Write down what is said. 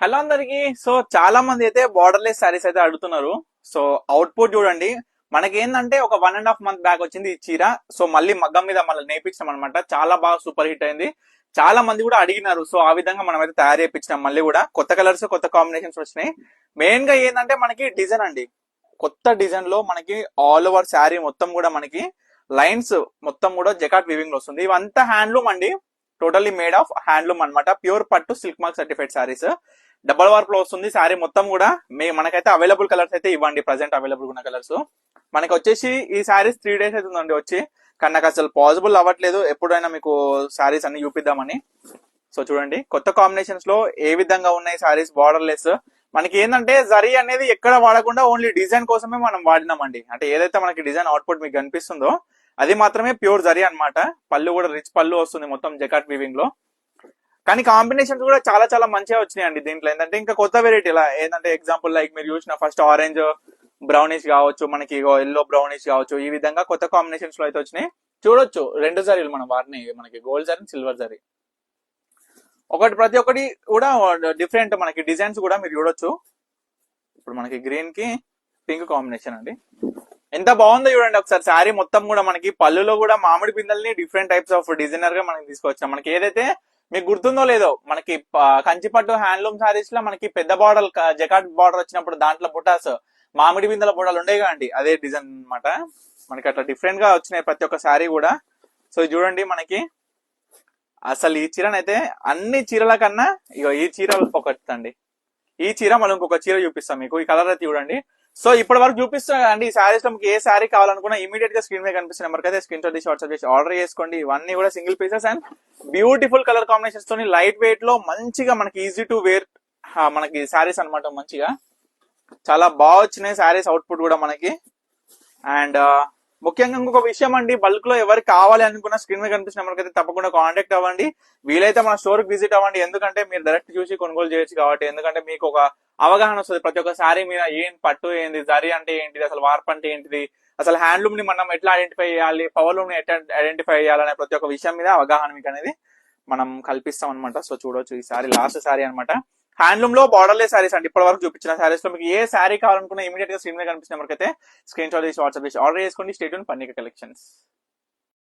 Hello అందరికి. So చాలా మంది అయితే బార్డర్లెస్ శారీస్ అయితే అడుగుతున్నారు. సో అవుట్పుట్ చూడండి. మనకి ఏంటంటే ఒక one and half month back వచ్చింది ఈ చీర. సో మళ్ళీ మగ్గం మీద మళ్ళీ నేర్పించాం అనమాట చాలా బాగా సూపర్ హిట్ అయింది. చాలా మంది కూడా అడిగినారు. సో ఆ విధంగా మనం అయితే తయారు చేయించినాం మళ్ళీ కూడా. కొత్త కలర్స్ కొత్త కాంబినేషన్స్ వచ్చినాయి. మెయిన్గా ఏంటంటే మనకి డిజైన్ అండి. కొత్త డిజైన్లో మనకి ఆల్ ఓవర్ శారీ మొత్తం కూడా మనకి లైన్స్ మొత్తం కూడా జకాట్ వివింగ్లో వస్తుంది. ఇవంతా హ్యాండ్లూమ్ అండి. టోటల్లీ మేడ్ ఆఫ్ హ్యాండ్లూమ్ అన్నమాట. ప్యూర్ పట్టు silk mark certified sarees double వార్ప్లో వస్తుంది. శారీ మొత్తం కూడా మే మనకైతే అవైలబుల్ కలర్స్ అయితే ఇవ్వండి. ప్రజెంట్ అవైలబుల్ ఉన్న కలర్స్. మనకి వచ్చేసి ఈ శారీస్ త్రీ డేస్ అయితే ఉందండి వచ్చి. కానీ నాకు అసలు పాసిబుల్ అవ్వట్లేదు. ఎప్పుడైనా మీకు శారీస్ అన్ని చూపిద్దామని. సో చూడండి కొత్త కాంబినేషన్స్లో ఏ విధంగా ఉన్నాయి శారీస్ బార్డర్ లెస్ మనకి ఏంటంటే జరీ అనేది ఎక్కడ వాడకుండా ఓన్లీ డిజైన్ కోసమే మనం వాడినామండి. అంటే ఏదైతే మనకి డిజైన్ అవుట్పుట్ మీకు కనిపిస్తుందో అది మాత్రమే ప్యూర్ జరీ అన్నమాట. పళ్ళు కూడా రిచ్ పళ్ళు వస్తుంది మొత్తం జకాట్ వీవింగ్లో కానీ కాంబినేషన్స్ కూడా చాలా చాలా మంచిగా వచ్చినాయి అండి దీంట్లో. ఏంటంటే ఇంకా కొత్త వెరైటీ ఇలా ఏంటంటే ఎగ్జాంపుల్ లైక్ మీరు చూసిన ఫస్ట్ ఆరెంజ్ బ్రౌనిష్ కావచ్చు మనకి ఎల్లో బ్రౌనిష్ కావచ్చు ఈ విధంగా కొత్త కాంబినేషన్స్లో అయితే వచ్చినాయి. చూడొచ్చు రెండు జరీలు మనం వారిని మనకి గోల్డ్ జరీ సిల్వర్ జరీ ఒకటి ప్రతి ఒక్కటి కూడా డిఫరెంట్ మనకి డిజైన్స్ కూడా మీరు చూడొచ్చు. ఇప్పుడు మనకి గ్రీన్కి పింక్ కాంబినేషన్ అండి. ఎంత బాగుందో చూడండి ఒకసారి. శారీ మొత్తం కూడా మనకి పళ్ళులో కూడా మామిడి పిందల్ని డిఫరెంట్ టైప్స్ ఆఫ్ డిజైనర్గా మనకి తీసుకొచ్చాం. మనకి ఏదైతే మీకు గుర్తుందో లేదో మనకి కంచిపట్టు హ్యాండ్లూమ్ సారీస్లో మనకి పెద్ద బార్డర్ జకాట్ బార్డర్ వచ్చినప్పుడు దాంట్లో బుటాస్ మామిడి బిందెల బుటాలు ఉండేవి అండి అదే డిజైన్ అన్నమాట. మనకి అట్లా డిఫరెంట్గా వచ్చినాయి ప్రతి ఒక్క శారీ కూడా. సో ఇది చూడండి మనకి. అసలు ఈ చీరనైతే అన్ని చీరల కన్నా ఇక ఈ చీర ఒకటి అండి ఈ చీర మనం ఇంకొక చీర చూపిస్తాం మీకు. ఈ కలర్ అయితే చూడండి. సో ఇప్పటి వరకు చూపిస్తున్నా కదండి ఈ శారీస్లో మీకు ఏ శారీ కావాలనుకున్నా ఇమీడియట్గా స్క్రీన్ మీద కనిపిస్తున్న నెంబర్ అయితే స్క్రీన్ షాట్ తీసి వాట్సాప్ చేసి ఆర్డర్ చేసుకోండి. ఇవన్నీ కూడా single pieces and beautiful colour combinations తోని లైట్ వెయిట్లో మంచిగా మనకి ఈజీ టు వేర్ మనకి శారీస్ అన్నమాట మంచిగా. చాలా బాగా వచ్చినాయి శారీస్ అవుట్పుట్ కూడా మనకి. అండ్ ముఖ్యంగా ఇంకొక విషయం అండి బల్క్లో ఎవరికి కావాలి అనుకున్న స్క్రీన్ మీద కనిపిస్తున్న నెంబర్కి అయితే తప్పకుండా కాంటాక్ట్ అవ్వండి. వీలైతే మన స్టోర్కి విజిట్ అవ్వండి. ఎందుకంటే మీరు డైరెక్ట్ చూసి కొనుగోలు చేయొచ్చు కాబట్టి ఎందుకంటే మీకు ఒక అవగాహన వస్తుంది. ప్రతి ఒక్క శారీ మీద ఏం పట్టు ఏంది జరి అంటే ఏంటిది అసలు వార్ప్ అంటే ఏంటిది అసలు హ్యాండ్లూమ్ని మనం ఎట్లా ఐడెంటిఫై చేయాలి పవర్ లూమ్ని ఎట్లా ఐడెంటిఫై చేయాలనే ప్రతి ఒక్క విషయం మీద అవగాహన మీకు అనేది మనం కల్పిస్తాం అనమాట సో చూడొచ్చు ఈ సారీ లాస్ట్ సారీ అనమాట హ్యాండ్లూమ్లో బార్డర్లెస్ సారీస్ అండి. ఇప్పటి వరకు చూపించిన సారీస్లో మీకు ఏ సారీ కావాలనుకున్నా ఇమీడియట్గా స్క్రీన్ మీద కనిపిస్తున్న అయితే స్క్రీన్ షాట్ చేసి వాట్సాప్ చేసి ఆర్డర్ చేసుకోండి. స్టేట్ పన్నీక కలెక్షన్స్.